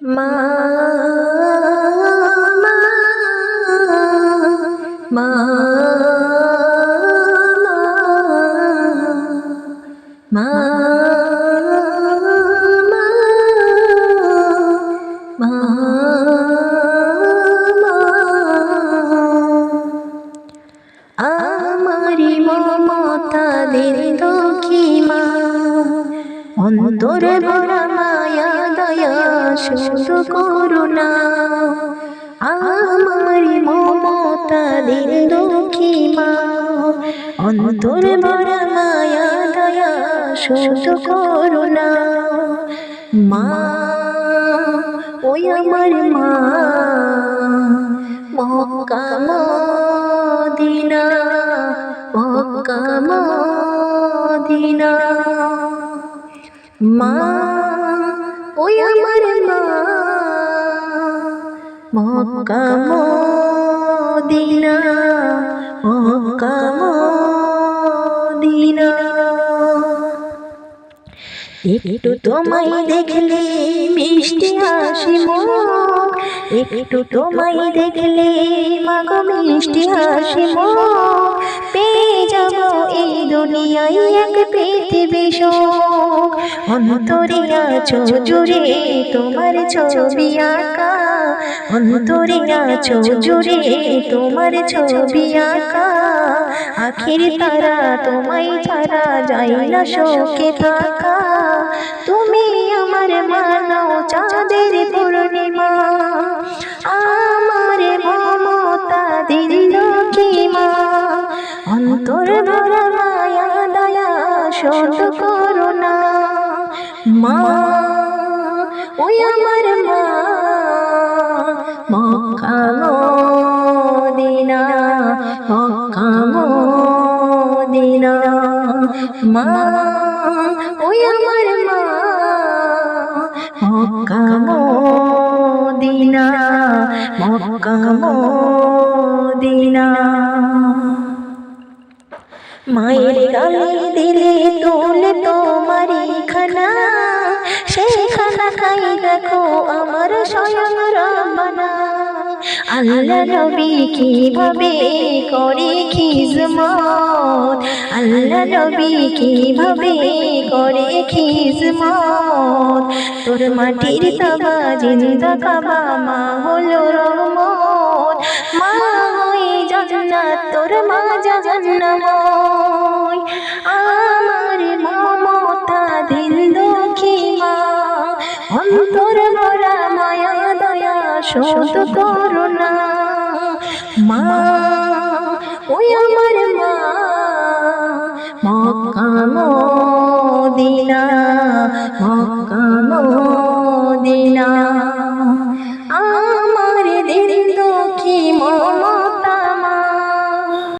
মা মা মা মা আমারি মমতা দিন দুঃখী মা অন্তরে বড় মায়া দয়া শুধু করুণা আমারি মমতা দিন দুঃখী মা অন্তরে বড় মায়া দয়া, শুধু করুণা মা, ওই আমার মা, মক্কা মদিনা মক্কা মদিনা। মা ওই আমার মা। Mecca Medina. Mecca Medina. একটু তোমায় দেখলে মিষ্টি হাসি মুখ একটু তোমায় দেখলে মাগো মিষ্টি হাসি মুখ দুনিয়ায় এক পৃথিবী অন্তরে আছো জুড়ে তোমার ছবি আঁকা। অন্তরে আছো তোমার ছবি আঁকা। আখির তারা তোমায় ছাড়া যায় না শোকে থাকা। তুমি আমার মানাও চাঁদের পূর্ণিমা। আমার মমতা দিল কি মা অন্তর ভরা শোধ করুণা মা, ওই আমার মা, মক্কা মদিনা মক্কা মদিনা। মা, ওই আমার মা, মক্কা মদিনা মক্কা মদিনা। মায়ের গালে দিলে তোলে তোমারি খানা সেই খানা খাই দেখো আমার স্বয়ং রবানা আল্লাহ নবী কীভাবে করে খিজমত? আল্লাহ নবী কীভাবে করে খিজমত? তোর মাটির তাবা জিন্দা কাবা মা হলো রহমত। মা হয়ে জান্নাত, তোর মা জান্নাময় অন্তর ভরা মায়া দয়া শত করুণা মা ওই আমার মা মক্কা দিনা মক্কা মদিনা।